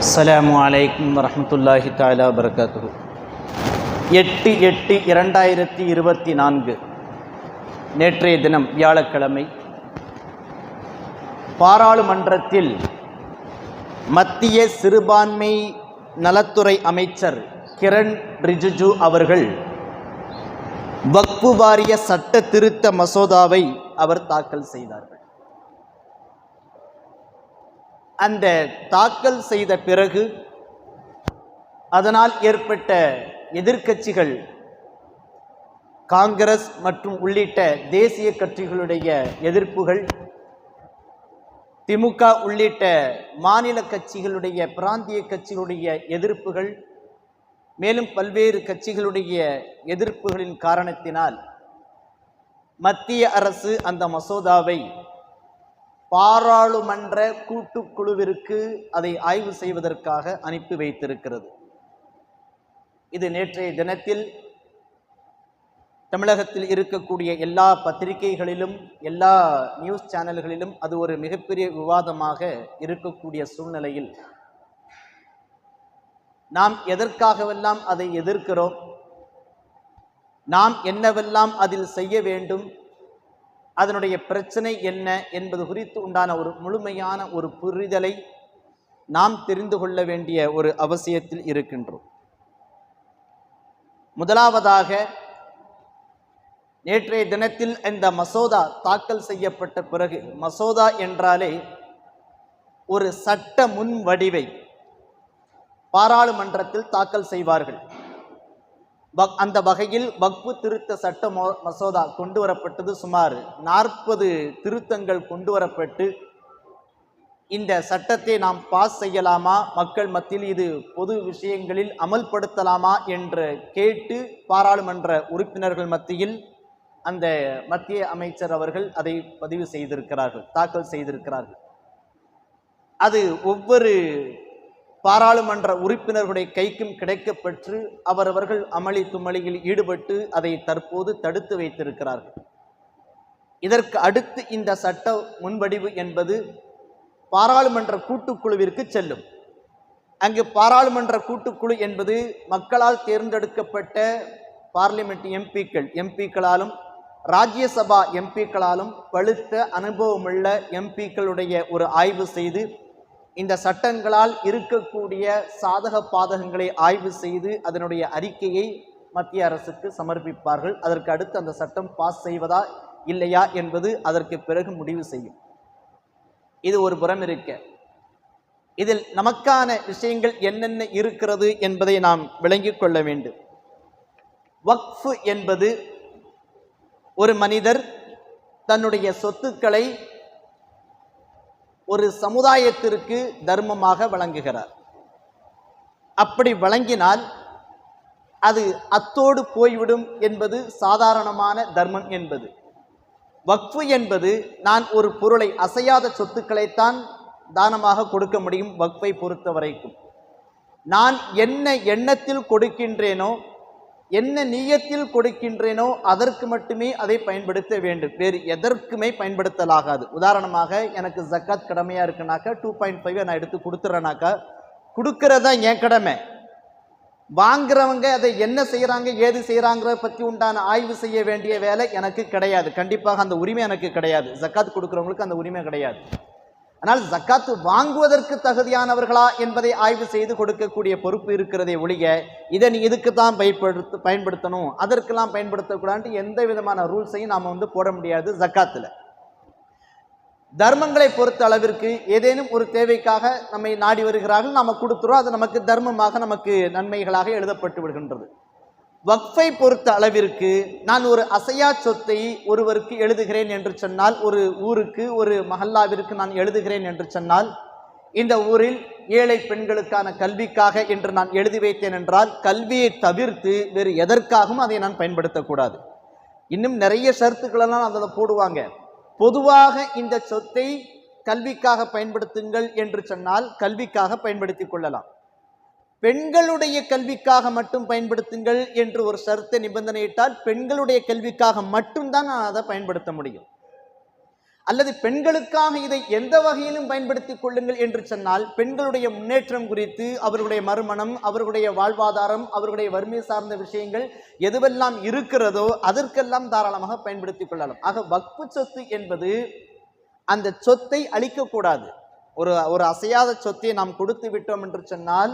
அஸ்லாம் வலைக்கம் வரமத்துல்லாஹி தாலா வபரகாத்துஹு எட்டு எட்டு இரண்டாயிரத்தி இருபத்தி நான்கு நேற்றைய தினம் வியாழக்கிழமை பாராளுமன்றத்தில் மத்திய சிறுபான்மை நலத்துறை அமைச்சர் கிரண் ரிஜிஜு அவர்கள் வக்பு வாரிய சட்ட திருத்த மசோதாவை அவர் தாக்கல் செய்தார்கள் அந்த தாக்கல் செய்த பிறகு அதனால் ஏற்பட்ட எதிர்க்கட்சிகள் காங்கிரஸ் மற்றும் உள்ளிட்ட தேசிய கட்சிகளுடைய எதிர்ப்புகள் திமுக உள்ளிட்ட மாநில கட்சிகளுடைய பிராந்திய கட்சிகளுடைய எதிர்ப்புகள் மேலும் பல்வேறு கட்சிகளுடைய எதிர்ப்புகளின் காரணத்தினால் மத்திய அரசு அந்த மசோதாவை பாராளுமன்ற கூட்டுக்குழுவிற்கு அதை ஆய்வு செய்வதற்காக அனுப்பி வைத்திருக்கிறது. இது நேற்றைய தினத்தில் தமிழகத்தில் இருக்கக்கூடிய எல்லா பத்திரிகைகளிலும் எல்லா நியூஸ் சேனல்களிலும் அது ஒரு மிகப்பெரிய விவாதமாக இருக்கக்கூடிய சூழ்நிலையில் நாம் எதற்காகவெல்லாம் அதை எதிர்க்கிறோம்? நாம் என்னவெல்லாம் அதில் செய்ய வேண்டும்? அதனுடைய பிரச்சனை என்ன என்பது குறித்து உண்டான ஒரு முழுமையான ஒரு புரிதலை நாம் தெரிந்து கொள்ள வேண்டிய ஒரு அவசியத்தில் இருக்கின்றோம். முதலாவதாக நேற்றைய தினத்தில் இந்த மசோதா தாக்கல் செய்யப்பட்ட பிறகு மசோதா என்றாலே ஒரு சட்ட முன் வடிவை பாராளுமன்றத்தில் தாக்கல் செய்வார்கள். அந்த வகையில் வக்பு திருத்த சட்ட மோ- மசோதா கொண்டு வரப்பட்டது சுமார் நாற்பது திருத்தங்கள் கொண்டு வரப்பட்டு இந்த சட்டத்தை நாம் பாஸ் செய்யலாமா? மக்கள் மத்தியில் இது பொது விஷயங்களில் அமல்படுத்தலாமா என்று கேட்டு பாராளுமன்ற உறுப்பினர்கள் மத்தியில் அந்த மத்திய அமைச்சர் அவர்கள் அதை பதிவு செய்திருக்கிறார்கள் தாக்கல் செய்திருக்கிறார்கள். அது ஒவ்வொரு பாராளுமன்ற உறுப்பினர்களுடைய கைக்கும் கிடைக்கப்பெற்று அவரவர்கள் அமளி துமளியில் ஈடுபட்டு அதை தற்போது தடுத்து வைத்திருக்கிறார்கள். இதற்கு அடுத்து இந்த சட்ட முன்வடிவு என்பது பாராளுமன்ற கூட்டுக்குழுவிற்கு செல்லும். அங்கு பாராளுமன்ற கூட்டுக்குழு என்பது மக்களால் தேர்ந்தெடுக்கப்பட்ட பார்லிமெண்ட் எம்பிக்கள் எம்பிக்களாலும் ராஜ்யசபா எம்பிக்களாலும் பழுத்த அனுபவமுள்ள எம்பிக்களுடைய ஒரு ஆய்வு செய்து இந்த சட்டங்களால் இருக்கக்கூடிய சாதக பாதகங்களை ஆய்வு செய்து அதனுடைய அறிக்கையை மத்திய அரசுக்கு சமர்ப்பிப்பார்கள். அதற்கு அடுத்து அந்த சட்டம் பாஸ் செய்வதா இல்லையா என்பது அதற்கு பிறகு முடிவு செய்யும். இது ஒரு புறம் இருக்க. இதில் நமக்கான விஷயங்கள் என்னென்ன இருக்கிறது என்பதை நாம் விளங்கிக் கொள்ள வேண்டும். வக்ஃபு என்பது ஒரு மனிதர் தன்னுடைய சொத்துக்களை ஒரு சமுதாயத்திற்கு தர்மமாக வழங்குகிறார் அப்படி வழங்கினால் அது அத்தோடு போய்விடும் என்பது சாதாரணமான தர்மம் என்பது. வக்ஃபு என்பது நான் ஒரு பொருளை அசையாத சொத்துக்களைத்தான் தானமாக கொடுக்க முடியும் வக்ஃபை பொறுத்த வரைக்கும் நான் என்ன எண்ணத்தில் கொடுக்கின்றேனோ என்ன நீயத்தில் கொடுக்கின்றேனோ அதற்கு மட்டுமே அதை பயன்படுத்த வேண்டும். வேறு எதற்குமே பயன்படுத்தலாகாது. உதாரணமாக எனக்கு ஜக்காத் கடமையாக இருக்குனாக்கா டூ பாயிண்ட் ஃபைவ் நான் எடுத்து கொடுத்துறேனாக்கா கொடுக்கறதா என் கடமை. வாங்குறவங்க அதை என்ன செய்கிறாங்க ஏது செய்கிறாங்கிறத பற்றி உண்டான ஆய்வு செய்ய வேண்டிய வேலை எனக்கு கிடையாது. கண்டிப்பாக அந்த உரிமை எனக்கு கிடையாது. ஜக்காத் கொடுக்குறவங்களுக்கு அந்த உரிமை கிடையாது. ஆனால் ஜக்காத்து வாங்குவதற்கு தகுதியானவர்களா என்பதை ஆய்வு செய்து கொடுக்கக்கூடிய பொறுப்பு இருக்கிறதே ஒழிய இதை நீ இதுக்கு தான் பயன்படுத்த பயன்படுத்தணும்? அதற்கெல்லாம் பயன்படுத்தக்கூடாதுன்ட்டு எந்த விதமான ரூல்ஸையும் நாம் வந்து போட முடியாது ஜக்காத்தில். தர்மங்களை பொறுத்த அளவிற்கு ஏதேனும் ஒரு தேவைக்காக நம்மை நாடி வருகிறார்கள் நாம் கொடுத்துறோம் அது நமக்கு தர்மமாக நமக்கு நன்மைகளாக எழுதப்பட்டு விடுகின்றது. வக்ஃபை பொறுத்த அளவிற்கு நான் ஒரு அசையா சொத்தை ஒருவருக்கு எழுதுகிறேன் என்று சொன்னால் ஒரு ஊருக்கு ஒரு மஹல்லாவிற்கு நான் எழுதுகிறேன் என்று சொன்னால் இந்த ஊரில் ஏழை பெண்களுக்கான கல்விக்காக என்று நான் எழுதி வைத்தேன் என்றால் கல்வியை தவிர்த்து வேறு எதற்காகவும் அதை நான் பயன்படுத்தக்கூடாது. இன்னும் நிறைய ஷர்த்துக்களெல்லாம் அதில் போடுவாங்க. பொதுவாக இந்த சொத்தை கல்விக்காக பயன்படுத்துங்கள் என்று சொன்னால் கல்விக்காக பயன்படுத்திக் கொள்ளலாம். பெண்களுடைய கல்விக்காக மட்டும் பயன்படுத்துங்கள் என்று ஒரு ஷரத்தை நிபந்தனையிட்டால் பெண்களுடைய கல்விக்காக மட்டும்தான் நான் அதை பயன்படுத்த முடியும். அல்லது பெண்களுக்காக இதை எந்த வகையிலும் பயன்படுத்திக் கொள்ளுங்கள் என்று சொன்னால் பெண்களுடைய முன்னேற்றம் குறித்து அவர்களுடைய மறுமணம் அவர்களுடைய வாழ்வாதாரம் அவர்களுடைய வறுமை சார்ந்த விஷயங்கள் எதுவெல்லாம் இருக்கிறதோ அதற்கெல்லாம் தாராளமாக பயன்படுத்திக் கொள்ளலாம். ஆக வக்பு சொத்து என்பது அந்த சொத்தை அழிக்கக்கூடாது ஒரு ஒரு அசையாத சொத்தை நாம் கொடுத்து விட்டோம் என்று சொன்னால்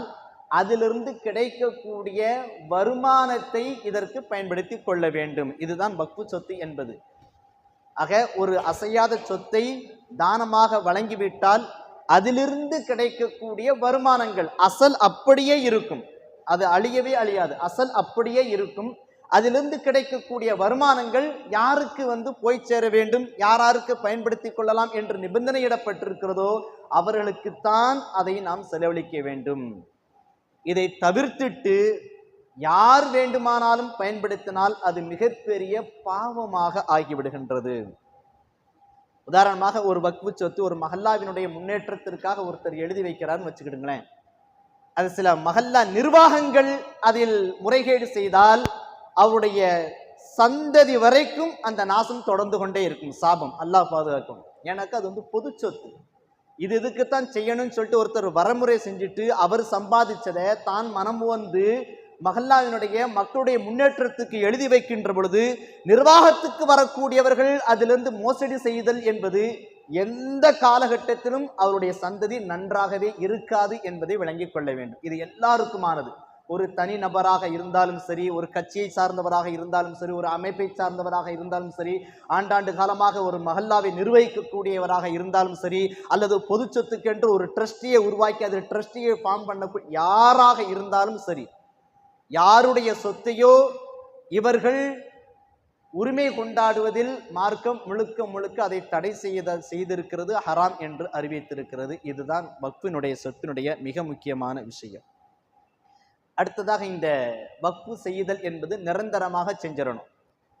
அதிலிருந்து கிடைக்கக்கூடிய வருமானத்தை இதற்கு பயன்படுத்தி கொள்ள வேண்டும். இதுதான் வக்பு சொத்து என்பது. ஆக ஒரு அசையாத சொத்தை தானமாக வழங்கிவிட்டால் அதிலிருந்து கிடைக்கக்கூடிய வருமானங்கள் அசல் அப்படியே இருக்கும். அது அழியவே அழியாது. அசல் அப்படியே இருக்கும். அதிலிருந்து கிடைக்கக்கூடிய வருமானங்கள் யாருக்கு வந்து போய் சேர வேண்டும்? யாராருக்கு பயன்படுத்தி கொள்ளலாம் என்று நிபந்தனையிடப்பட்டிருக்கிறதோ அவர்களுக்குத்தான் அதை நாம் செலவழிக்க வேண்டும். இதை தவிர்த்துட்டு யார் வேண்டுமானாலும் பயன்படுத்தினால் அது மிகப்பெரிய பாவமாக ஆகிவிடுகின்றது. உதாரணமாக ஒரு வக்ஃபு சொத்து ஒரு மஹல்லாவினுடைய முன்னேற்றத்திற்காக ஒருத்தர் எழுதி வைக்கிறார்னு வச்சுக்கிடுங்களேன். அது சில மஹல்லா நிர்வாகங்கள் அதில் முறைகேடு செய்தால் அவருடைய சந்ததி வரைக்கும் அந்த நாசம் தொடர்ந்து கொண்டே இருக்கும். சாபம் அல்லாஹ் பாதுகாக்கும். எனக்கு அது வந்து பொது சொத்து. இது இதுக்குத்தான் செய்யணும்னு சொல்லிட்டு ஒருத்தர் வரமுறை செஞ்சுட்டு அவர் சம்பாதிச்சதை தான் மனம் வந்து மஹல்லாவினுடைய மக்களுடைய முன்னேற்றத்துக்கு எழுதி வைக்கின்ற பொழுது நிர்வாகத்துக்கு வரக்கூடியவர்கள் அதிலிருந்து மோசடி செய்தல் என்பது எந்த காலகட்டத்திலும் அவருடைய சந்ததி நன்றாகவே இருக்காது என்பதை விளங்கிக் கொள்ள வேண்டும். இது எல்லாருக்குமானது. ஒரு தனி நபராக இருந்தாலும் சரி ஒரு கட்சியை சார்ந்தவராக இருந்தாலும் சரி ஒரு அமைப்பை சார்ந்தவராக இருந்தாலும் சரி ஆண்டாண்டு காலமாக ஒரு மஹல்லாவை நிர்வகிக்கக்கூடியவராக இருந்தாலும் சரி அல்லது பொது சொத்துக்கென்று ஒரு ட்ரஸ்டியை உருவாக்கி அதில் ட்ரஸ்டியை ஃபார்ம் பண்ண யாராக இருந்தாலும் சரி யாருடைய சொத்தையோ இவர்கள் உரிமை கொண்டாடுவதில் மார்க்கம் முழுக்க முழுக்க அதை தடை செய்த செய்திருக்கிறது ஹராம் என்று அறிவித்திருக்கிறது. இதுதான் வக்ஃபினுடைய சொத்தினுடைய மிக முக்கியமான விஷயம். அடுத்ததாக இந்த வக்ஃபு செய்யுதல் என்பது நிரந்தரமாக செஞ்சிடணும்.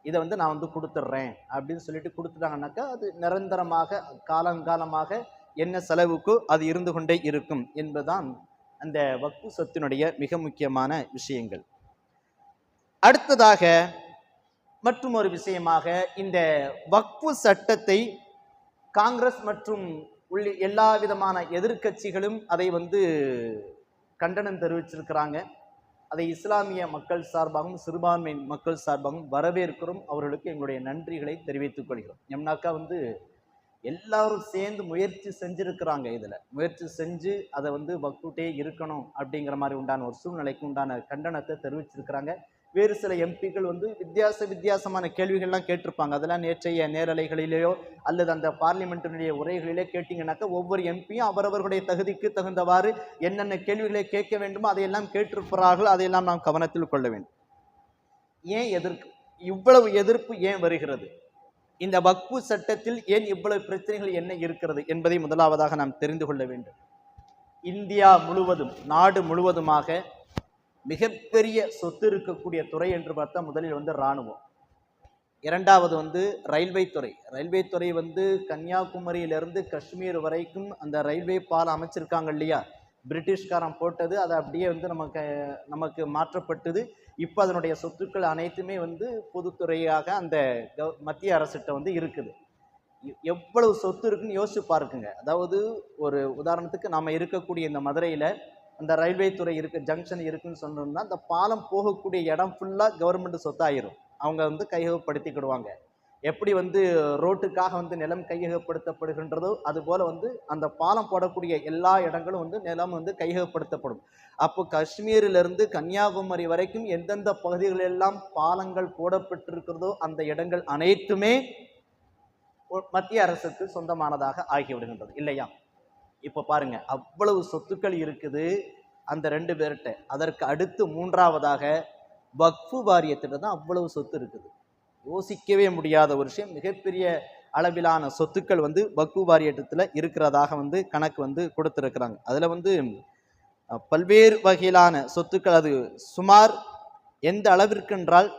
இதை வந்து நான் வந்து கொடுத்துட்றேன் அப்படின்னு சொல்லிட்டு கொடுத்துட்டாங்கனாக்கா அது நிரந்தரமாக காலங்காலமாக என்ன செலவுக்கு அது இருந்து கொண்டே இருக்கும் என்பதுதான் அந்த வக்ஃபு சொத்தினுடைய மிக முக்கியமான விஷயங்கள். அடுத்ததாக மற்றும் ஒரு விஷயமாக இந்த வக்ஃபு சட்டத்தை காங்கிரஸ் மற்றும் உள்ளி எல்லா விதமான எதிர்க்கட்சிகளும் அதை வந்து கண்டனம் தெரிவிச்சிருக்கிறாங்க. அதை இஸ்லாமிய மக்கள் சார்பாகவும் சிறுபான்மை மக்கள் சார்பாகவும் வரவேற்கிறோம். அவர்களுக்கு எங்களுடைய நன்றிகளை தெரிவித்துக் கொள்கிறோம். எம்னாக்கா வந்து எல்லாரும் சேர்ந்து முயற்சி செஞ்சுருக்கிறாங்க இதில். முயற்சி செஞ்சு அதை வந்து வக்குட்டே இருக்கணும் அப்படிங்கிற மாதிரி உண்டான ஒரு சூழ்நிலைக்கு உண்டான கண்டனத்தை தெரிவிச்சிருக்கிறாங்க. வேறு சில எம்பிக்கள் வந்து வித்தியாச வித்தியாசமான கேள்விகள்லாம் கேட்டிருப்பாங்க. அதெல்லாம் நேற்றைய நேரலைகளிலேயோ அல்லது அந்த பார்லிமெண்ட்டினுடைய உரைகளிலே கேட்டிங்கனாக்கா ஒவ்வொரு எம்பியும் அவரவர்களுடைய தகுதிக்கு தகுந்தவாறு என்னென்ன கேள்விகளை கேட்க வேண்டுமோ அதையெல்லாம் கேட்டிருப்பார்கள் அதையெல்லாம் நாம் கவனத்தில் கொள்ள வேண்டும். ஏன் எதிர்க்கு இவ்வளவு எதிர்ப்பு ஏன் வருகிறது? இந்த வக்பு சட்டத்தில் ஏன் இவ்வளவு பிரச்சனைகள் என்ன இருக்கிறது என்பதை முதலாவதாக நாம் தெரிந்து கொள்ள வேண்டும். இந்தியா முழுவதும் நாடு முழுவதுமாக மிகப்பெரிய சொத்து இருக்கக்கூடிய துறை என்று பார்த்தா முதலில் வந்து இராணுவம். இரண்டாவது வந்து ரயில்வே துறை. ரயில்வே துறை வந்து கன்னியாகுமரியிலிருந்து காஷ்மீர் வரைக்கும் அந்த ரயில்வே பாலம் அமைச்சிருக்காங்க இல்லையா? பிரிட்டிஷ்காரன் போட்டது அது அப்படியே வந்து நமக்கு நமக்கு மாற்றப்பட்டது. இப்போ அதனுடைய சொத்துக்கள் அனைத்துமே வந்து பொதுத்துறையாக அந்த கவ- மத்திய அரசிட்ட வந்து இருக்குது. எவ்வளவு சொத்து இருக்குன்னு யோசிச்சு பாருக்குங்க. அதாவது ஒரு உதாரணத்துக்கு நாம் இருக்கக்கூடிய இந்த மதுரையில் அந்த ரயில்வே துறை இருக்கு ஜங்ஷன் இருக்குன்னு சொன்னோம்னா அந்த பாலம் போகக்கூடிய இடம் ஃபுல்லாக கவர்மெண்ட் சொத்தாயிரும். அவங்க வந்து கையகப்படுத்திக்கிடுவாங்க. எப்படி வந்து ரோட்டுக்காக வந்து நிலம் கையகப்படுத்தப்படுகின்றதோ அதுபோல் வந்து அந்த பாலம் போடக்கூடிய எல்லா இடங்களும் வந்து நிலம் வந்து கையகப்படுத்தப்படும். அப்போ காஷ்மீரிலிருந்து கன்னியாகுமரி வரைக்கும் எந்தெந்த பகுதிகளெல்லாம் பாலங்கள் போடப்பட்டிருக்கிறதோ அந்த இடங்கள் அனைத்துமே மத்திய அரசுக்கு சொந்தமானதாக ஆகிவிடுகின்றது. இல்லையா? இப்போ பாருங்க அவ்வளவு சொத்துக்கள் இருக்குது அந்த ரெண்டு பேர்கிட்ட அதற்கு அடுத்து மூன்றாவதாக வக்ஃபு வாரியத்திட்ட தான் அவ்வளவு சொத்து இருக்குது. யோசிக்கவே முடியாத ஒரு விஷயம். மிகப்பெரிய அளவிலான சொத்துக்கள் வந்து வக்ஃபு வாரியத்தில் இருக்கிறதாக வந்து கணக்கு வந்து கொடுத்துருக்குறாங்க. அதில் வந்து பல்வேறு வகையிலான சொத்துக்கள் அது சுமார் எந்த அளவிற்கு என்றால்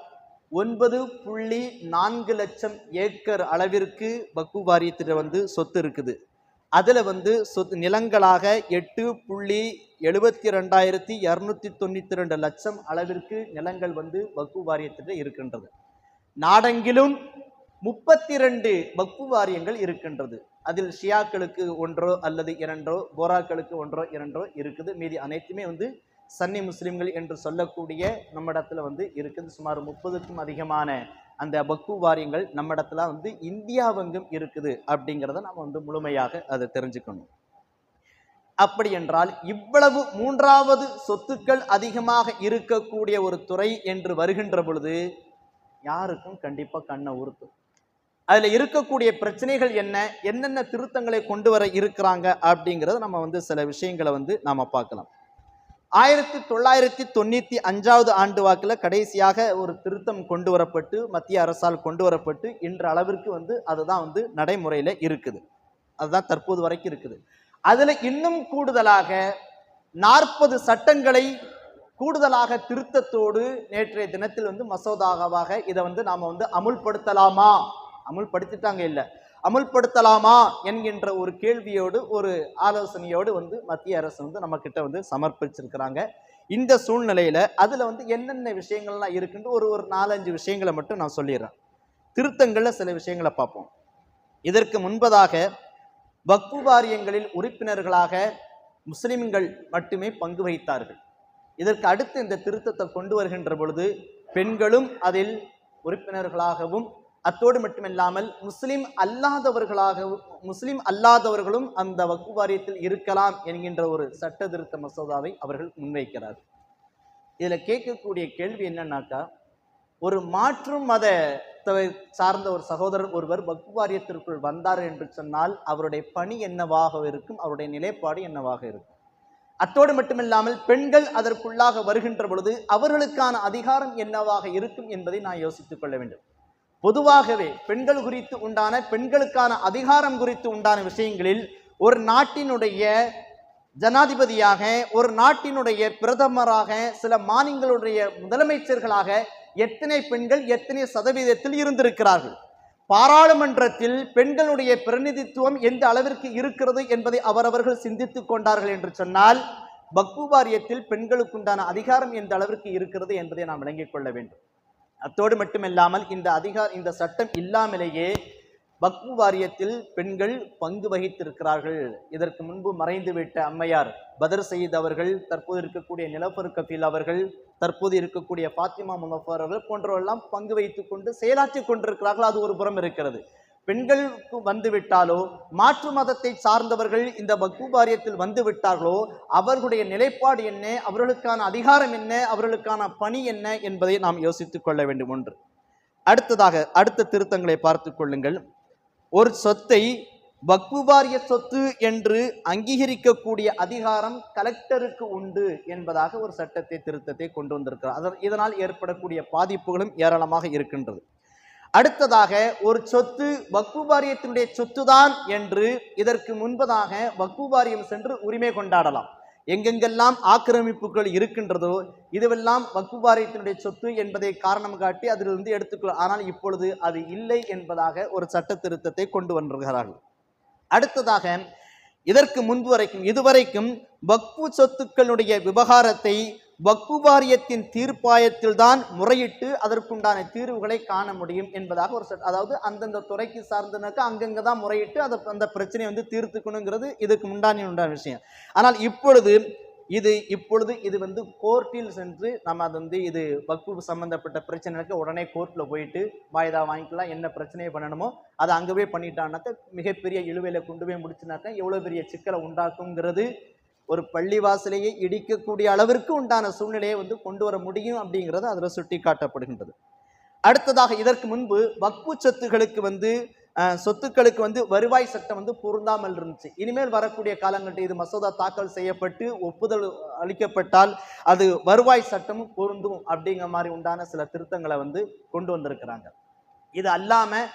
ஒன்பது புள்ளி நான்கு லட்சம் ஏக்கர் அளவிற்கு வக்ஃபு வாரியத்தில் வந்து சொத்து இருக்குது. அதில் வந்து சொத்து நிலங்களாக எட்டு புள்ளி எழுபத்தி ரெண்டாயிரத்தி இரநூத்தி தொண்ணூற்றி ரெண்டு லட்சம் அளவிற்கு நிலங்கள் வந்து வக்கு வாரியத்தில் இருக்கின்றது. நாடெங்கிலும் முப்பத்தி ரெண்டு வக்கு வாரியங்கள் இருக்கின்றது. அதில் ஷியாக்களுக்கு ஒன்றோ அல்லது இரண்டோ போராக்களுக்கு ஒன்றோ இரண்டோ இருக்குது. மீதி அனைத்துமே வந்து சன்னி முஸ்லிம்கள் என்று சொல்லக்கூடிய நம்மிடத்தில் வந்து இருக்குது. சுமார் முப்பதுக்கும் அதிகமான அந்த வக்ஃபு வாரியங்கள் நம்ம இடத்துல வந்து இந்தியாவெங்கும் இருக்குது அப்படிங்கிறத நம்ம வந்து முழுமையாக அதை தெரிஞ்சுக்கணும். அப்படி என்றால் இவ்வளவு மூன்றாவது சொத்துக்கள் அதிகமாக இருக்கக்கூடிய ஒரு துறை என்று வருகின்ற பொழுது யாருக்கும் கண்டிப்பாக கண்ணை உறுத்தும். அதில் இருக்கக்கூடிய பிரச்சனைகள் என்ன என்னென்ன திருத்தங்களை கொண்டு வர இருக்கிறாங்க அப்படிங்கிறத நம்ம வந்து சில விஷயங்களை வந்து நாம் பார்க்கலாம். ஆயிரத்தி தொள்ளாயிரத்தி தொண்ணூத்தி அஞ்சாவது ஆண்டு வாக்கில் கடைசியாக ஒரு திருத்தம் கொண்டு வரப்பட்டு மத்திய அரசால் கொண்டு வரப்பட்டு இன்ற அளவிற்கு வந்து அதுதான் வந்து நடைமுறையில இருக்குது. அதுதான் தற்போது வரைக்கும் இருக்குது. அதுல இன்னும் கூடுதலாக நாற்பது சட்டங்களை கூடுதலாக திருத்தத்தோடு நேற்றைய தினத்தில் வந்து மசோதாவாக இதை வந்து நாம வந்து அமுல்படுத்தலாமா? அமுல்படுத்திட்டாங்க இல்லை. அமுல்படுத்தலாமா என்கின்ற ஒரு கேள்வியோடு ஒரு ஆலோசனையோடு வந்து மத்திய அரசு வந்து நம்ம கிட்ட வந்து சமர்ப்பிச்சிருக்கிறாங்க. இந்த சூழ்நிலையில அதுல வந்து என்னென்ன விஷயங்கள்லாம் இருக்குன்னு ஒரு ஒரு நாலஞ்சு விஷயங்களை மட்டும் நான் சொல்லிடுறேன். திருத்தங்கள்ல சில விஷயங்களை பார்ப்போம். இதற்கு முன்பதாக வக்ஃபு வாரியங்களில் உறுப்பினர்களாக முஸ்லிம்கள் மட்டுமே பங்கு வகித்தார்கள். இதற்கு அடுத்து இந்த திருத்தத்தை கொண்டு வருகின்ற பொழுது பெண்களும் அதில் உறுப்பினர்களாகவும் அத்தோடு மட்டுமில்லாமல் முஸ்லிம் அல்லாதவர்களாகவும் முஸ்லிம் அல்லாதவர்களும் அந்த வக்கு வாரியத்தில் இருக்கலாம் என்கின்ற ஒரு சட்ட திருத்த மசோதாவை அவர்கள் முன்வைக்கிறார் இதில் கேட்கக்கூடிய கேள்வி என்னன்னாக்கா ஒரு மாற்று மதத்தை சார்ந்த ஒரு சகோதரர் ஒருவர் வக்கு வாரியத்திற்குள் வந்தார் என்று சொன்னால் அவருடைய பணி என்னவாக இருக்கும் அவருடைய நிலைப்பாடு என்னவாக இருக்கும்? அத்தோடு மட்டுமில்லாமல் பெண்கள் அதற்குள்ளாக வருகின்ற பொழுது அவர்களுக்கான அதிகாரம் என்னவாக இருக்கும் என்பதை நான் யோசித்துக் கொள்ள வேண்டும். பொதுவாகவே பெண்கள் குறித்து உண்டான பெண்களுக்கான அதிகாரம் குறித்து உண்டான விஷயங்களில் ஒரு நாட்டினுடைய ஜனாதிபதியாக ஒரு நாட்டினுடைய பிரதமராக சில மாநிலங்களுடைய முதலமைச்சர்களாக எத்தனை பெண்கள் எத்தனை சதவீதத்தில் இருந்திருக்கிறார்கள்? பாராளுமன்றத்தில் பெண்களுடைய பிரதிநிதித்துவம் எந்த அளவிற்கு இருக்கிறது என்பதை அவரவர்கள் சிந்தித்துக் கொண்டார்கள் என்று சொன்னால் பக்பு வாரியத்தில் பெண்களுக்குண்டான அதிகாரம் எந்த அளவிற்கு இருக்கிறது என்பதை நாம் விளங்கிக் கொள்ள வேண்டும். அத்தோடு மட்டுமில்லாமல் இந்த அதிகார இந்த சட்டம் இல்லாமலேயே வக்பு வாரியத்தில் பெண்கள் பங்கு வகித்திருக்கிறார்கள். இதற்கு முன்பு மறைந்துவிட்ட அம்மையார் பதர் சயீத் அவர்கள் தற்போது இருக்கக்கூடிய நிலப்பரு கபீல் அவர்கள் தற்போது இருக்கக்கூடிய ஃபாத்திமா முனஃபர் அவர்கள் போன்றவரெல்லாம் பங்கு வைத்து கொண்டு செயலாற்றி கொண்டிருக்கிறார்கள். அது ஒரு புறம் இருக்கிறது. பெண்களுக்கு வந்துவிட்டாலோ மாற்று மதத்தை சார்ந்தவர்கள் இந்த பக்குபாரியத்தில் வாரியத்தில் அவர்களுடைய நிலைப்பாடு என்ன அவர்களுக்கான அதிகாரம் என்ன அவர்களுக்கான பணி என்ன என்பதை நாம் யோசித்துக் கொள்ள வேண்டும் ஒன்று. அடுத்ததாக அடுத்த திருத்தங்களை பார்த்து கொள்ளுங்கள். ஒரு சொத்தை வக்ஃபு வாரிய சொத்து என்று அங்கீகரிக்கக்கூடிய அதிகாரம் கலெக்டருக்கு உண்டு என்பதாக ஒரு சட்டத்தை திருத்தத்தை கொண்டு வந்திருக்கிறார். அதன் இதனால் ஏற்படக்கூடிய பாதிப்புகளும் ஏராளமாக இருக்கின்றது. அடுத்ததாக ஒரு சொத்து வக்பு வாரியத்தினுடைய சொத்துதான் என்று இதற்கு முன்பதாக வக்பு வாரியம் சென்று உரிமை கொண்டாடலாம். எங்கெங்கெல்லாம் ஆக்கிரமிப்புகள் இருக்கின்றதோ இதுவெல்லாம் வக்ஃபு வாரியத்தினுடைய சொத்து என்பதை காரணம் காட்டி அதிலிருந்து எடுத்துக்கொள்ள ஆனால் இப்பொழுது அது இல்லை என்பதாக ஒரு சட்ட திருத்தத்தை கொண்டு வந்திருக்கிறார்கள். அடுத்ததாக இதற்கு முன்பு வரைக்கும் இதுவரைக்கும் வக்பு சொத்துக்களுடைய விவகாரத்தை வக்பு வாரியத்தின் தீர்ப்பாயத்தில் தான் முறையிட்டு அதற்குண்டான தீர்வுகளை காண முடியும் என்பதாக ஒரு சட்ட அதாவது அந்தந்த துறைக்கு சார்ந்தனாக்கா அங்கங்கே தான் முறையிட்டு அதை அந்த பிரச்சனையை வந்து தீர்த்துக்கணுங்கிறது இதுக்கு முன்னாடி உண்டான விஷயம். ஆனால் இப்பொழுது இது இப்பொழுது இது வந்து கோர்ட்டில் சென்று நம்ம அது வந்து இது வக்பு சம்மந்தப்பட்ட பிரச்சனைக்கு உடனே கோர்ட்டில் போயிட்டு வாய்தா வாங்கிக்கலாம் என்ன பிரச்சனையை பண்ணணுமோ அதை அங்கவே பண்ணிட்டான்னாக்க மிகப்பெரிய இழுவையில் கொண்டு போய் முடிச்சுனாக்கா எவ்வளோ பெரிய சிக்கலை உண்டாக்குங்கிறது ஒரு பள்ளிவாசலையே இடிக்கக்கூடிய அளவிற்கு உண்டான சூழ்நிலையை வந்து கொண்டு வர முடியும் அப்படிங்கிறது அதில் சுட்டி காட்டப்படுகின்றது அடுத்ததாக இதற்கு முன்பு வக்பு சொத்துகளுக்கு வந்து சொத்துக்களுக்கு வந்து வருவாய் சட்டம் வந்து பொருந்தாமல் இருந்துச்சு. இனிமேல் வரக்கூடிய காலங்களில் இது மசோதா தாக்கல் செய்யப்பட்டு ஒப்புதல் அளிக்கப்பட்டால் அது வருவாய் சட்டமும் பொருந்தும் அப்படிங்கிற மாதிரி உண்டான சில திருத்தங்களை வந்து கொண்டு வந்திருக்கிறாங்க. இது அல்லாமல்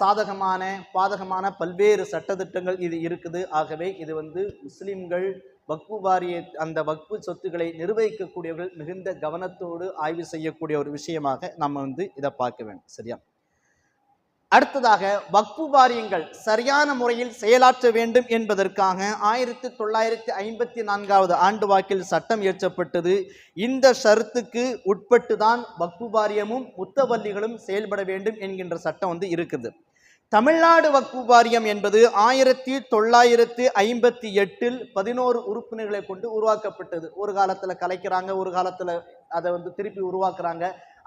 சாதகமான பாதகமான பல்வேறு சட்டத்திட்டங்கள் இது இருக்குது. ஆகவே இது வந்து முஸ்லீம்கள் வக்பு வாரிய அந்த வக்பு சொத்துக்களை நிர்வகிக்கக்கூடியவர்கள் மிகுந்த கவனத்தோடு ஆய்வு செய்யக்கூடிய ஒரு விஷயமாக நம்ம வந்து இதை பார்க்க வேண்டும் சரியா? அடுத்ததாக வக்பு வாரியங்கள் சரியான முறையில் செயலாற்ற வேண்டும் என்பதற்காக ஆயிரத்தி தொள்ளாயிரத்தி ஐம்பத்தி நான்காவது ஆண்டு வாக்கில் சட்டம் இயற்றப்பட்டது. இந்த ஷருத்துக்கு உட்பட்டு தான் வக்பு வாரியமும் முத்தவல்லிகளும் செயல்பட வேண்டும் என்கின்ற சட்டம் வந்து இருக்குது. தமிழ்நாடு வக்ஃபு வாரியம் என்பது ஆயிரத்தி தொள்ளாயிரத்தி ஐம்பத்தி எட்டில் பதினோரு உறுப்பினர்களை கொண்டு உருவாக்கப்பட்டது. ஒரு காலத்தில் கலைக்கிறாங்க ஒரு காலத்தில் அதை வந்து திருப்பி உருவாக்குறாங்க.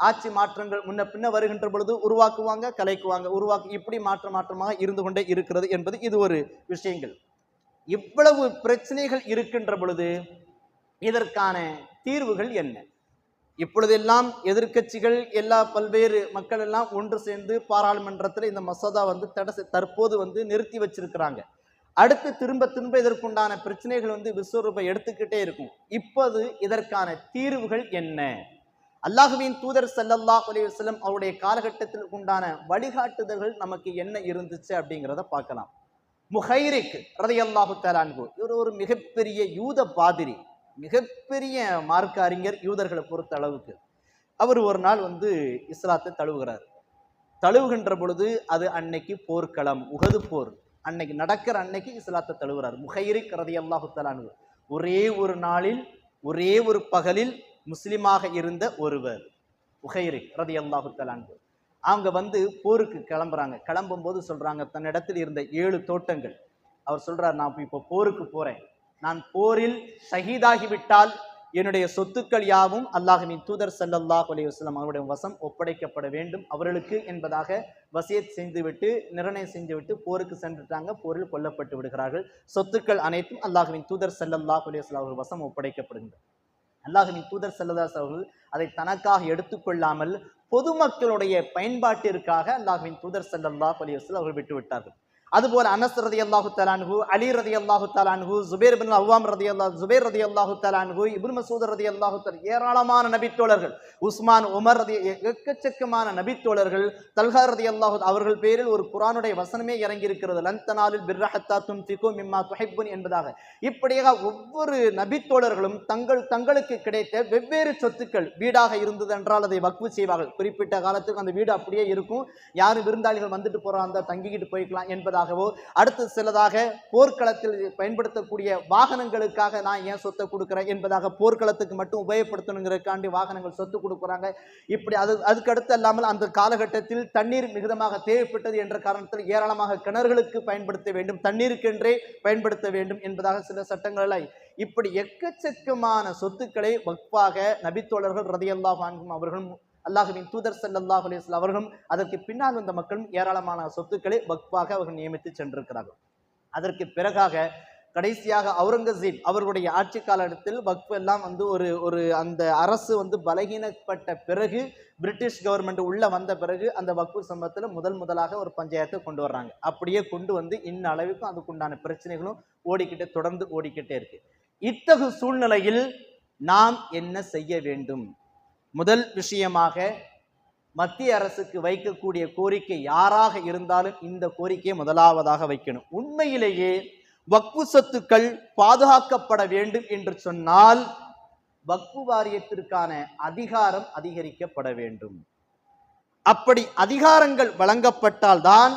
ஆட்சி மாற்றங்கள் முன்ன பின்ன வருகின்ற பொழுது உருவாக்குவாங்க கலைக்குவாங்க. உருவாக்கு இப்படி மாற்ற மாற்றமாக இருந்து கொண்டே இருக்கிறது என்பது இது ஒரு விஷயங்கள். இவ்வளவு பிரச்சனைகள் இருக்கின்ற பொழுது இதற்கான தீர்வுகள் என்ன? இப்பொழுதெல்லாம் எதிர்க்கட்சிகள் எல்லா பல்வேறு மக்கள் எல்லாம் ஒன்று சேர்ந்து பாராளுமன்றத்தில் இந்த மசோதா வந்து தடை தற்போது வந்து நிறுத்தி வச்சிருக்கிறாங்க. அடுத்து திரும்ப திரும்ப இதற்குண்டான பிரச்சனைகள் வந்து விஸ்வரூபம் எடுத்துக்கிட்டே இருக்கும். இப்போது இதற்கான தீர்வுகள் என்ன? அல்லாஹுவின் தூதர் சல்லல்லா அலைஹி அவருடைய காலகட்டத்தில் உண்டான வழிகாட்டுதல்கள் நமக்கு என்ன இருந்துச்சு அப்படிங்கிறத பார்க்கலாம். முஹைரிக் ரதையல்லாஹு தலான்கு இவர் ஒரு மிகப்பெரிய யூத பாதிரி. மிகப்பெரிய மார்க்க அறிஞர் யூதர்களை பொறுத்த அளவுக்கு அவர் ஒரு நாள் வந்து இஸ்லாத்தை தழுவுகிறார். தழுவுகின்ற பொழுது அது அன்னைக்கு போர்க்களம் உகது போர். அன்னைக்கு நடக்கிற அன்னைக்கு இஸ்லாத்தை தழுவுறார் முஹைரிக் ரதையல்லாஹு தலான்கு ஒரே ஒரு நாளில் ஒரே ஒரு பகலில் முஸ்லிமாக இருந்த ஒருவர் உஹைரிக் ரதி அல்லாஹு அவங்க வந்து போருக்கு கிளம்புறாங்க. கிளம்பும்போது சொல்றாங்க தன்னிடத்தில் இருந்த ஏழு தோட்டங்கள். அவர் சொல்றார் நான் இப்போ போருக்கு போறேன். நான் போரில் ஷஹீதாகிவிட்டால் என்னுடைய சொத்துக்கள் யாவும் அல்லாஹ்வின் தூதர் ஸல்லல்லாஹு அலி வஸல்லம் அவருடைய வசம் ஒப்படைக்கப்பட வேண்டும். அவர்களுக்கு என்பதாக வசியத் செய்துவிட்டு நிர்ணயம் செஞ்சுவிட்டு போருக்கு சென்றுட்டாங்க. போரில் கொல்லப்பட்டு விடுகிறார்கள். சொத்துக்கள் அனைத்தும் அல்லாஹ்வின் தூதர் ஸல்லல்லாஹு அலி வஸ்லாம் அவர்கள் வசம் ஒப்படைக்கப்படுகின்றன. அல்லாஹ்வின் தூதர் சல்லதாஸ் அவர்கள் அதை தனக்காக எடுத்துக்கொள்ளாமல் பொதுமக்களுடைய பயன்பாட்டிற்காக அல்லாஹ்வின் தூதர் ஸல்லல்லாஹு அலி வஸல்லம் அவர்கள் விட்டுவிட்டார்கள். அதுபோல அனஸ் ரதி அல்லாஹு தலான்ஹு அலி ரதி அல்லாஹு தலான்ஹு ஜுபேர் பின் அவ்வாம் ரதி அல்லா ஜுபேர் ரதி அல்லாஹு தலான்ஹு இப்னு மசூத் ரதி அல்லாஹு தலா ஏராளமான நபித்தோழர்கள் உஸ்மான் உமர் ரதி எக்கச்சக்கமான நபித்தோழர்கள் தல்ஹா ரதி அல்லாஹு அவர்கள் பேரில் ஒரு குரானுடைய வசனமே இறங்கி இருக்கிறது லந்தனாலில் பிர்ரஹத்தா தும் திகோ மிம்மா துஹைப்புன் என்பதாக. இப்படியாக ஒவ்வொரு நபித்தோழர்களும் தங்கள் தங்களுக்கு கிடைத்த வெவ்வேறு சொத்துக்கள் வீடாக இருந்தது என்றால் அதை வக்வு செய்வார்கள். குறிப்பிட்ட காலத்துக்கு அந்த வீடு அப்படியே இருக்கும். யாரும் விருந்தாளிகள் வந்துட்டு போகிறாங்க தங்கிக்கிட்டு போய்க்கலாம் என்பதாகவோ அடுத்து சிலதாக போர்க்களத்தில் பயன்படுத்தக்கூடிய வாகனங்களுக்காக நான் ஏன் சொத்தை கொடுக்குறேன் என்பதாக போர்க்களத்துக்கு மட்டும் உபயோகப்படுத்தணுங்கிறதுக்காண்டி வாகனங்கள் சொத்து கொடுக்குறாங்க இப்படி அது அதுக்கு அடுத்து அல்லாமல் அந்த காலகட்டத்தில் தண்ணீர் மிகுதமாக தேவைப்பட்டது என்ற காரணத்தில் ஏராளமாக கிணறுகளுக்கு பயன்படுத்த வேண்டும் தண்ணீருக்கென்றே பயன்படுத்த வேண்டும் என்பதாக சில சட்டங்களை இப்படி எக்கச்சக்கமான சொத்துக்களை வக்பாக நபித்தோழர்கள் ரதியல்லாஹு வாங்கும் அவர்களும் அல்லாஹுவின் தூதர் ஸல்லல்லாஹு அலைஹி அவர்களும் அதற்கு பின்னால் வந்த மக்களும் ஏராளமான சொத்துக்களை வக்பாக அவர்கள் நியமித்து சென்றிருக்கிறார்கள். அதற்கு பிறகாக கடைசியாக அவுரங்கசீப் அவர்களுடைய ஆட்சி காலத்தில் வக்ஃப் எல்லாம் வந்து ஒரு ஒரு அந்த அரசு வந்து பலகீனப்பட்ட பிறகு பிரிட்டிஷ் கவர்மெண்ட் உள்ளே வந்த பிறகு அந்த வக்ஃபு சம்பவத்தில் முதல் முதலாக ஒரு பஞ்சாயத்தை கொண்டு வர்றாங்க. அப்படியே கொண்டு வந்து இன்ன அளவுக்கும் அதுக்குண்டான பிரச்சனைகளும் ஓடிக்கிட்டே தொடர்ந்து ஓடிக்கிட்டே இருக்கு. இத்தகு சூழ்நிலையில் நாம் என்ன செய்ய வேண்டும்? முதல் விஷயமாக மத்திய அரசுக்கு வைக்கக்கூடிய கோரிக்கை யாராக இருந்தாலும் இந்த கோரிக்கையை முதலாவதாக வைக்கணும். உண்மையிலேயே வக்பு சொத்துக்கள் பாதுகாக்கப்பட வேண்டும் என்று சொன்னால் வக்பு வாரியத்திற்கான அதிகாரம் அதிகரிக்கப்பட வேண்டும். அப்படி அதிகாரங்கள் வழங்கப்பட்டால்தான்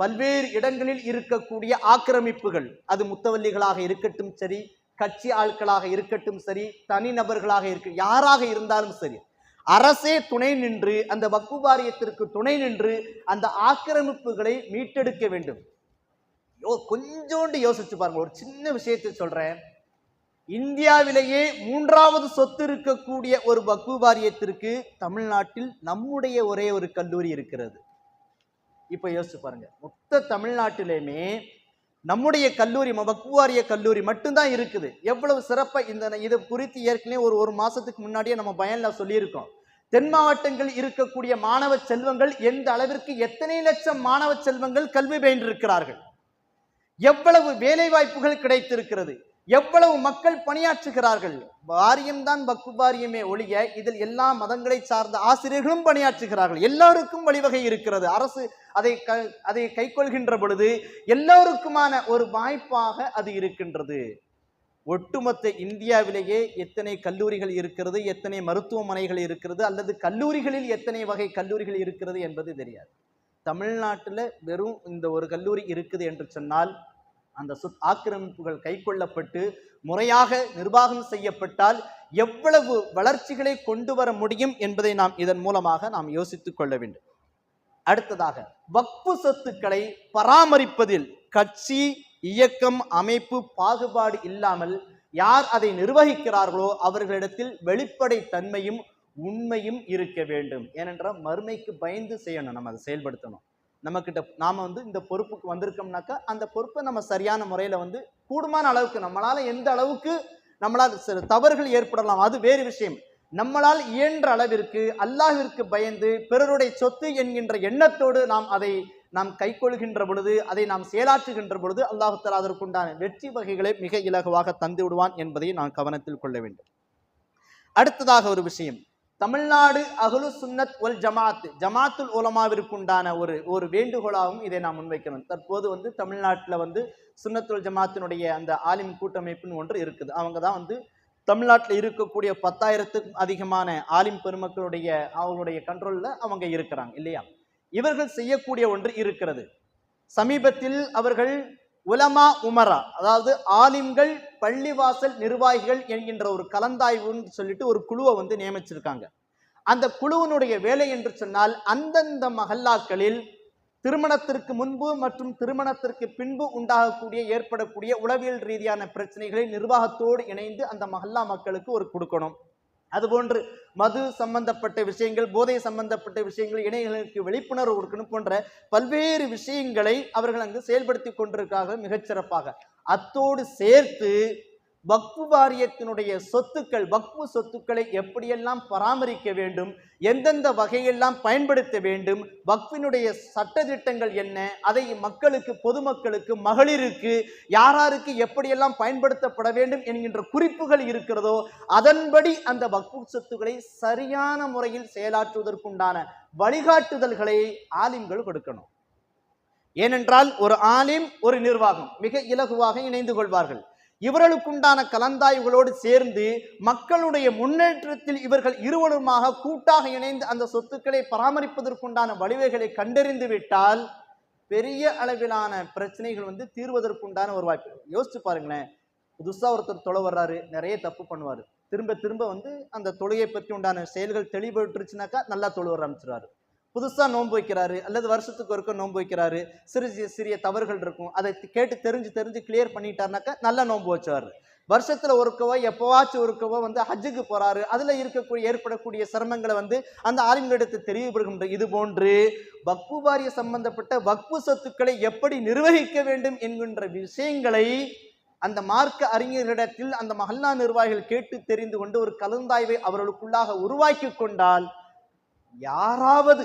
பல்வேறு இடங்களில் இருக்கக்கூடிய ஆக்கிரமிப்புகள் அது முத்தவல்லிகளாக இருக்கட்டும் சரி கட்சி ஆட்களாக இருக்கட்டும் சரி தனிநபர்களாக இருக்க யாராக இருந்தாலும் சரி. அரசே துணை நின்று அந்த வக்ஃபு வாரியத்திற்கு துணை நின்று அந்த ஆக்கிரமிப்புகளை மீட்டெடுக்க வேண்டும். யோ கொஞ்சோண்டு யோசிச்சு பாருங்க ஒரு சின்ன விஷயத்தை சொல்றேன். இந்தியாவிலேயே மூன்றாவது சொத்து இருக்கக்கூடிய ஒரு வக்ஃபு வாரியத்திற்கு தமிழ்நாட்டில் நம்முடைய ஒரே ஒரு கல்லூரி இருக்கிறது. இப்போ யோசிச்சு பாருங்க மொத்த தமிழ்நாட்டிலேயுமே நம்முடைய கல்லூரி வக்குவாரிய கல்லூரி மட்டும்தான் இருக்குது. எவ்வளவு சிறப்பாக இந்த இது குறித்து ஏற்கனவே ஒரு ஒரு மாதத்துக்கு முன்னாடியே நம்ம பயனில் சொல்லியிருக்கோம். தென் மாவட்டங்களில் இருக்கக்கூடிய மாணவ செல்வங்கள் எந்த அளவிற்கு எத்தனை லட்சம் மாணவ செல்வங்கள் கல்வி பயின்றிருக்கிறார்கள்? எவ்வளவு வேலை வாய்ப்புகள் கிடைத்திருக்கிறது? எவ்வளவு மக்கள் பணியாற்றுகிறார்கள்? வாரியம்தான் வக்ஃபு வாரியமே ஒழிய இதில் எல்லா மதங்களை சார்ந்த ஆசிரியர்களும் பணியாற்றுகிறார்கள். எல்லாருக்கும் வழிவகை இருக்கிறது. அரசு அதை க அதை கைக்கொள்கின்ற பொழுது எல்லோருக்குமான ஒரு வாய்ப்பாக அது இருக்கின்றது. ஒட்டுமொத்த இந்தியாவிலேயே எத்தனை கல்லூரிகள் இருக்கிறது எத்தனை மருத்துவமனைகள் இருக்கிறது அல்லது கல்லூரிகளில் எத்தனை வகை கல்லூரிகள் இருக்கிறது என்பது தெரியாது. தமிழ்நாட்டில் வெறும் இந்த ஒரு கல்லூரி இருக்குது என்று சொன்னால் அந்த சொத் ஆக்கிரமிப்புகள் கைக்கொள்ளப்பட்டு முறையாக நிர்வாகம் செய்யப்பட்டால் எவ்வளவு வளர்ச்சிகளை கொண்டு வர முடியும் என்பதை நாம் இதன் மூலமாக நாம் யோசித்துக் கொள்ள வேண்டும். அடுத்ததாக வக்பு சொத்துக்களை பராமரிப்பதில் கட்சி இயக்கம் அமைப்பு பாகுபாடு இல்லாமல் யார் அதை நிர்வகிக்கிறார்களோ அவர்களிடத்தில் வெளிப்படை தன்மையும் உண்மையும் இருக்க வேண்டும். ஏனென்றால் மறுமைக்கு பயந்து செய்யணும் நம்ம அதை செயல்படுத்தணும். நம்மக்கிட்ட நாம் வந்து இந்த பொறுப்புக்கு வந்திருக்கோம்னாக்கா அந்த பொறுப்பை நம்ம சரியான முறையில் வந்து கூடுமான அளவுக்கு நம்மளால் எந்த அளவுக்கு நம்மளால் சில தவறுகள் ஏற்படலாம் அது வேறு விஷயம். நம்மளால் இயன்ற அளவிற்கு அல்லாஹிற்கு பயந்து பிறருடைய சொத்து என்கின்ற எண்ணத்தோடு நாம் அதை நாம் கைக்கொள்கின்ற பொழுது அதை நாம் செயலாற்றுகின்ற பொழுது அல்லாஹு அதற்குண்டான வெற்றி வகைகளை மிக இலகுவாக தந்து விடுவான் என்பதை நான் கவனத்தில் கொள்ள வேண்டும். அடுத்ததாக ஒரு விஷயம். தமிழ்நாடு அகுலு சுன்னத் ஒல் ஜமாத் ஜமாத்துல் உலமாவிற்குண்டான ஒரு ஒரு வேண்டுகோளாகவும் இதை நாம் முன்வைக்கணும். தற்போது வந்து தமிழ்நாட்டில் வந்து சுன்னத்துல் ஜமாத்தினுடைய அந்த ஆலிம் கூட்டமைப்புன்னு ஒன்று இருக்குது. அவங்க தான் வந்து தமிழ்நாட்டில் இருக்கக்கூடிய பத்தாயிரத்துக்கும் அதிகமான ஆலிம் பெருமக்களுடைய அவங்களுடைய கண்ட்ரோலில் அவங்க இருக்கிறாங்க இல்லையா? இவர்கள் செய்யக்கூடிய ஒன்று இருக்கிறது. சமீபத்தில் அவர்கள் உலமா உமரா அதாவது ஆலிம்கள் பள்ளிவாசல் நிர்வாகிகள் என்கின்ற ஒரு கலந்தாய்வுன்னு சொல்லிட்டு ஒரு குழுவை வந்து நியமிச்சிருக்காங்க. அந்த குழுவினுடைய வேலை என்று சொன்னால் அந்தந்த மஹல்லாக்களில் திருமணத்திற்கு முன்பு மற்றும் திருமணத்திற்கு பின்பு உண்டாகக்கூடிய ஏற்படக்கூடிய உளவியல் ரீதியான பிரச்சனைகளை நிர்வாகத்தோடு இணைந்து அந்த மஹல்லா மக்களுக்கு ஒரு கொடுக்கணும். அதுபோன்று மது சம்பந்தப்பட்ட விஷயங்கள் போதை சம்பந்தப்பட்ட விஷயங்கள் இணையர்களுக்கு விழிப்புணர்வு கொடுக்கணும் போன்ற பல்வேறு விஷயங்களை அவர்கள் அங்கு செயல்படுத்தி கொண்டிருக்காங்க மிகச்சிறப்பாக. அத்தோடு சேர்த்து வக்பு வாரியத்தினுடைய சொத்துக்கள் வக்பு சொத்துக்களை எப்படியெல்லாம் பராமரிக்க வேண்டும் எந்தெந்த வகையெல்லாம் பயன்படுத்த வேண்டும் வக்ஃபினுடைய சட்டத்திட்டங்கள் என்ன அதை மக்களுக்கு பொதுமக்களுக்கு மகளிருக்கு யாராருக்கு எப்படியெல்லாம் பயன்படுத்தப்பட வேண்டும் என்கின்ற குறிப்புகள் இருக்கிறதோ அதன்படி அந்த வக்பு சொத்துக்களை சரியான முறையில் செயலாற்றுவதற்குண்டான வழிகாட்டுதல்களை ஆலிம்கள் கொடுக்கணும். ஏனென்றால் ஒரு ஆலிம் ஒரு நிர்வாகம் மிக இலகுவாக இணைந்து கொள்வார்கள். இவர்களுக்குண்டான கலந்தாய்வுகளோடு சேர்ந்து மக்களுடைய முன்னேற்றத்தில் இவர்கள் இருவருமாக கூட்டாக இணைந்து அந்த சொத்துக்களை பராமரிப்பதற்குண்டான வழிவகைகளை கண்டறிந்து விட்டால் பெரிய அளவிலான பிரச்சனைகள் வந்து தீர்வதற்குண்டான ஒரு வாய்ப்பு. யோசிச்சு பாருங்களேன். புதுசாக ஒருத்தர் தொலை வர்றாரு நிறைய தப்பு பண்ணுவார். திரும்ப திரும்ப வந்து அந்த தொழுகை பற்றி உண்டான செயல்கள் தெளிவுபட்டுருச்சுனாக்கா நல்லா தொழுவ ஆரம்பிச்சிருவாரு. புதுசாக நோன்பு வைக்கிறாரு அல்லது வருஷத்துக்கு ஒருக்க நோன்பு வைக்கிறாரு சிறு சிறிய சிறிய தவறுகள் இருக்கும். அதை கேட்டு தெரிஞ்சு தெரிஞ்சு கிளியர் பண்ணிட்டாருனாக்கா நல்ல நோன்பு வச்சாரு வருஷத்தில் ஒருக்கவோ எப்போவாச்சும் ஒருக்கவோ வந்து ஹஜ்ஜுக்கு போகிறாரு அதில் இருக்கக்கூடிய ஏற்படக்கூடிய சிரமங்களை வந்து அந்த ஆளுங்களிடத்தை தெரியப்படுகின்ற இது போன்று வக்பு வாரிய சம்பந்தப்பட்ட வக்பு சொத்துக்களை எப்படி நிர்வகிக்க வேண்டும் என்கின்ற விஷயங்களை அந்த மார்க்க அறிஞர்களிடத்தில் அந்த மஹல்லா நிர்வாகிகள் கேட்டு தெரிந்து கொண்டு ஒரு கலந்தாய்வை அவர்களுக்குள்ளாக உருவாக்கி கொண்டால் யாராவது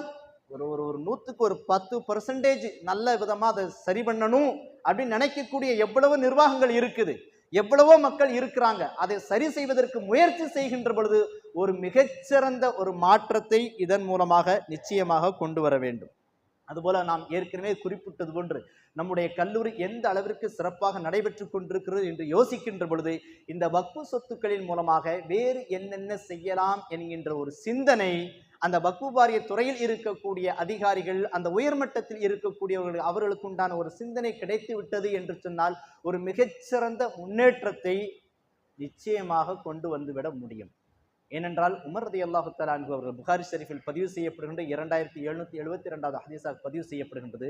ஒரு ஒரு ஒரு நூற்றுக்கு ஒரு பத்து பர்சன்டேஜ் நல்ல விதமாக அதை சரி பண்ணணும் அப்படின்னு நினைக்கக்கூடிய எவ்வளவு நிர்வாகங்கள் இருக்குது எவ்வளவோ மக்கள் இருக்கிறாங்க. அதை சரி செய்வதற்கு முயற்சி செய்கின்ற பொழுது ஒரு மிகச்சிறந்த ஒரு மாற்றத்தை இதன் மூலமாக நிச்சயமாக கொண்டு வர வேண்டும். அதுபோல நாம் ஏற்கனவே குறிப்பிட்டது போன்று நம்முடைய கல்லூரி எந்த அளவிற்கு சிறப்பாக நடைபெற்று கொண்டிருக்கிறது என்று யோசிக்கின்ற பொழுது இந்த வக்பு சொத்துக்களின் மூலமாக வேறு என்னென்ன செய்யலாம் என்கின்ற ஒரு சிந்தனை அந்த வக்குபாரிய துறையில் இருக்கக்கூடிய அதிகாரிகள் அந்த உயர்மட்டத்தில் இருக்கக்கூடியவர்கள் அவர்களுக்கு உண்டான ஒரு சிந்தனை கிடைத்து விட்டது என்று சொன்னால் ஒரு மிகச்சிறந்த முன்னேற்றத்தை நிச்சயமாக கொண்டு வந்துவிட முடியும். ஏனென்றால் உமர் ரதி அல்லாஹு அன்பு அவர்கள் புகாரி ஷெரீஃபில் பதிவு செய்யப்படுகின்ற இரண்டாயிரத்தி எழுநூற்றி எழுபத்தி ரெண்டாவது ஹதீஸாக பதிவு செய்யப்படுகின்றது.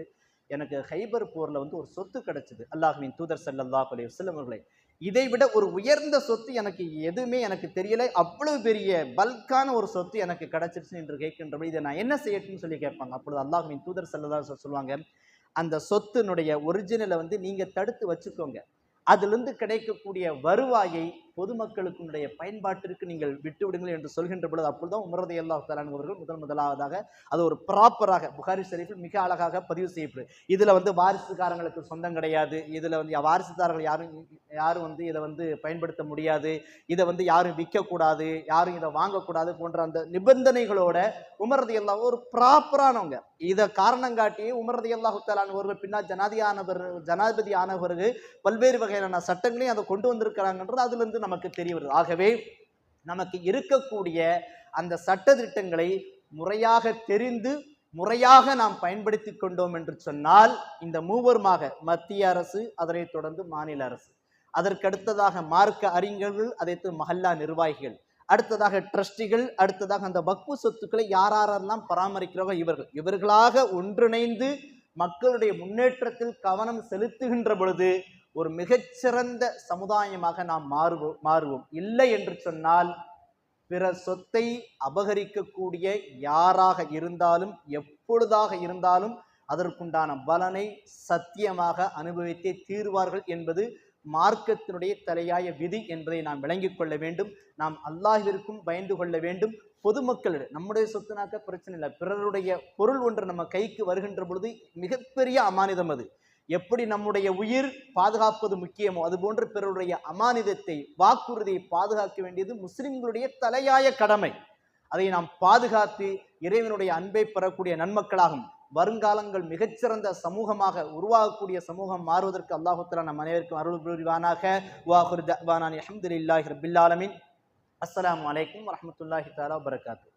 எனக்கு ஹைபர் போரில் வந்து ஒரு சொத்து கிடைச்சது. அல்லாஹ்வின் தூதர் சல்லாஹ் அலி வல்லம் அவர்களை இதை விட ஒரு உயர்ந்த சொத்து எனக்கு எதுவுமே எனக்கு தெரியலை. அவ்வளவு பெரிய பல்கான ஒரு சொத்து எனக்கு கிடைச்சிருச்சு என்று கேட்கின்றபோது இதை நான் என்ன செய்யட்டும்னு சொல்லி கேட்பாங்க. அப்பொழுது அல்லாஹ்வின் தூதர் செல்லதா சொல்லுவாங்க அந்த சொத்தினுடைய ஒரிஜினலை வந்து நீங்கள் தடுத்து வச்சுக்கோங்க. அதிலிருந்து கிடைக்கக்கூடிய வருவாயை பொதுமக்களுக்குடைய பயன்பாட்டிற்கு நீங்கள் விட்டுவிடுங்கள் என்று சொல்கின்ற பொழுது அப்பொழுதுதான் உமரதை அல்லாஹ் தலான் அவர்கள் முதல் முதலாவதாக அது ஒரு ப்ராப்பராக புகாரி ஷெரீஃபில் மிக அழகாக பதிவு செய்யப்படுது. இதில் வந்து வாரிசுக்காரங்களுக்கு சொந்தம் கிடையாது. இதில் வந்து வாரிசுதாரர்கள் யாரும் யாரும் வந்து இதை வந்து பயன்படுத்த முடியாது. இதை வந்து யாரும் விற்கக்கூடாது யாரும் இதை வாங்கக்கூடாது போன்ற அந்த நிபந்தனைகளோட உமரது அல்லாஹ் ஒரு ப்ராப்பரானவங்க. இதை காரணம் காட்டி உமரது அல்லாஹு தலான் ஒருவர் பின்னால் ஜனாதியானவர் ஜனாதிபதி ஆனவர்கள் பல்வேறு வகையான சட்டங்களையும் அதை கொண்டு வந்திருக்கிறாங்கன்றது அதுலேருந்து நமக்கு தெரிய வருது. ஆகவே நமக்கு இருக்கக்கூடிய அந்த சட்ட திட்டங்களை முறையாக தெரிந்து முறையாக நாம் பயன்படுத்தி கொண்டோம் என்று சொன்னால் இந்த மூவருமாக மத்திய அரசு அதனைத் தொடர்ந்து மாநில அரசு. அதற்கடுத்ததாக மார்க்க அறிஞர்கள் அதைத்து மஹல்லா நிர்வாகிகள். அடுத்ததாக ட்ரஸ்டிகள் அடுத்ததாக அந்த வக்பு சொத்துக்களை யாரெல்லாம் பராமரிக்கிறார்கள் இவர்கள். இவர்களாக ஒன்றிணைந்து மக்களுடைய முன்னேற்றத்தில் கவனம் செலுத்துகின்ற பொழுது ஒரு மிகச்சிறந்த சமுதாயமாக நாம் மாறுவோம் மாறுவோம். இல்லை என்று சொன்னால் பிற சொத்தை அபகரிக்கக்கூடிய யாராக இருந்தாலும் எப்பொழுதாக இருந்தாலும் அதற்குண்டான பலனை சத்தியமாக அனுபவித்தே தீர்வார்கள் என்பது மார்க்கத்தினுடைய தலையாய விதி என்பதை நாம் விளங்கிக் கொள்ள வேண்டும். நாம் அல்லாஹிற்கும் பயந்து கொள்ள வேண்டும். பொதுமக்களிடம் நம்முடைய சொத்துனாக்க பிரச்சனை இல்லை. பிறருடைய பொருள் ஒன்று நம்ம கைக்கு வருகின்ற பொழுது மிகப்பெரிய அமானிதம் அது. எப்படி நம்முடைய உயிர் பாதுகாப்பது முக்கியமோ அதுபோன்று பிறருடைய அமானிதத்தை வாக்குறுதியை பாதுகாக்க வேண்டியது முஸ்லிம்களுடைய தலையாய கடமை. அதை நாம் பாதுகாத்து இறைவனுடைய அன்பை பெறக்கூடிய நன்மக்களாகும். வருங்காலங்கள் மிகச்சிறந்த சமூகமாக உருவாகக்கூடிய சமூகம் மாறுவதற்கு அல்லாஹுத்தலா நம் அனைவருக்கும் அருள் புரிவானாக. வாஹுர் தவானான் அஹமதுல்லாஹி ரபில்லாலமின் அஸ்லாம் வலைக்கம் வரமத்துல்லாஹி தாலா வரகாத்து